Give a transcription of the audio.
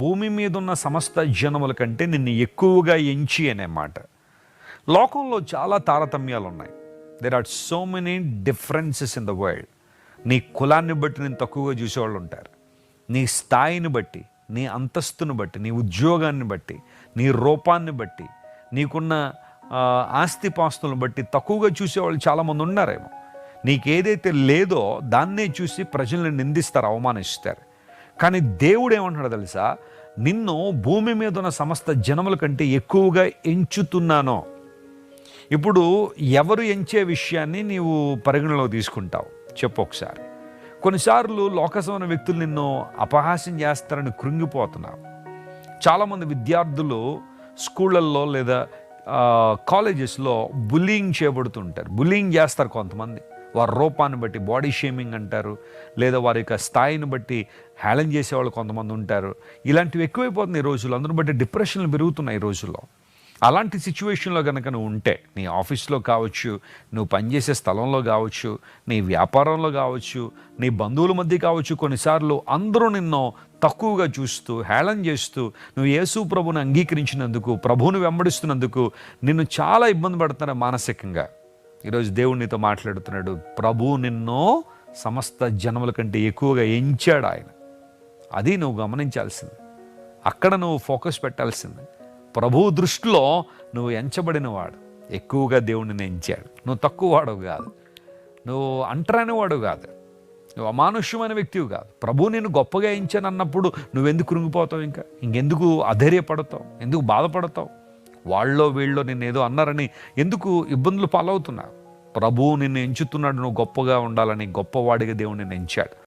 భూమి మీద ఉన్న సమస్త జనముల కంటే నిన్ను ఎక్కువగా ఎంచి అనే మాట. లోకంలో చాలా తారతమ్యాలు ఉన్నాయి there are so many differences in the world నీ కులాన్ని బట్టి నేను తక్కువగా చూసేవాళ్ళు ఉంటారు. నీ స్థాయిని బట్టి నీ అంతస్తుని బట్టి నీ ఉద్యోగాన్ని బట్టి నీ రూపాన్ని బట్టి నీకున్న ఆస్తి ఆస్తిపాస్తులను బట్టి తక్కువగా చూసేవాళ్ళు చాలామంది ఉన్నారేమో. నీకేదైతే లేదో దాన్నే చూసి ప్రజల్ని నిందిస్తారు అవమానిస్తారు. కానీ దేవుడు ఏమంటున్నాడు తెలుసా? నిన్ను భూమి మీద ఉన్న సమస్త జనముల కంటే ఎక్కువగా ఎంచుతున్నానో. ఇప్పుడు ఎవరు ఎంచే విషయాన్ని నీవు పరిగణలో తీసుకుంటావు? చెప్పు ఒకసారి. కొన్నిసార్లు లోకసమైన వ్యక్తులు నిన్ను అపహాస్యం చేస్తారని కృంగిపోతున్నావు చాలామంది విద్యార్థులు స్కూళ్ళల్లో లేదా కాలేజెస్లో బుల్లింగ్ చేయబడుతుంటారు. బుల్లింగ్ చేస్తారు కొంతమంది. వారి రూపాన్ని బట్టి బాడీ షేమింగ్ అంటారు లేదా వారి యొక్క స్థాయిని బట్టి హేళన చేసేవాళ్ళు కొంతమంది ఉంటారు. ఇలాంటివి ఎక్కువైపోతున్నాయి ఈ రోజుల్లో. అందరూ బట్టి డిప్రెషన్లు పెరుగుతున్నాయి ఈ రోజుల్లో. అలాంటి సిచ్యువేషన్లో కనుక నువ్వు ఉంటే నీ ఆఫీస్లో కావచ్చు నువ్వు పనిచేసే స్థలంలో కావచ్చు నీ వ్యాపారంలో కావచ్చు నీ బంధువుల మధ్య కావచ్చు కొన్నిసార్లు అందరూ నిన్ను తక్కువగా చూస్తూ హేళన చేస్తూ నువ్వు యేసు ప్రభుని అంగీకరించినందుకు ప్రభువుని వెంబడిస్తున్నందుకు నిన్ను చాలా ఇబ్బంది పడుతున్నారు మానసికంగా. ఈరోజు దేవుడు నీతో మాట్లాడుతున్నాడు. ప్రభు నిన్ను సమస్త జనముల కంటే ఎక్కువగా ఎంచాడు ఆయన. అది నువ్వు గమనించాల్సింది. అక్కడ నువ్వు ఫోకస్ పెట్టాల్సింది. ప్రభువు దృష్టిలో నువ్వు ఎంచబడిన వాడు ఎక్కువగా దేవుడిని ఎంచాడు. నువ్వు తక్కువ వాడవు కాదు. నువ్వు అంటరాని వాడు కాదు. నువ్వు అమానుష్యమైన వ్యక్తివి కాదు. ప్రభు నేను గొప్పగా ఎంచాను అన్నప్పుడు నువ్వెందుకు కృంగిపోతావు ఇంకా? ఇంకెందుకు అధైర్యపడతావు? ఎందుకు బాధపడతావు? వాళ్ళలో వీళ్ళలో నిన్ను ఏదో అన్నారని ఎందుకు ఇబ్బందులు పాలవుతున్నావు ప్రభువు నిన్ను ఎంచుతున్నాడు నువ్వు గొప్పగా ఉండాలని గొప్పవాడిగా దేవుడు నిన్ను ఎంచాడు.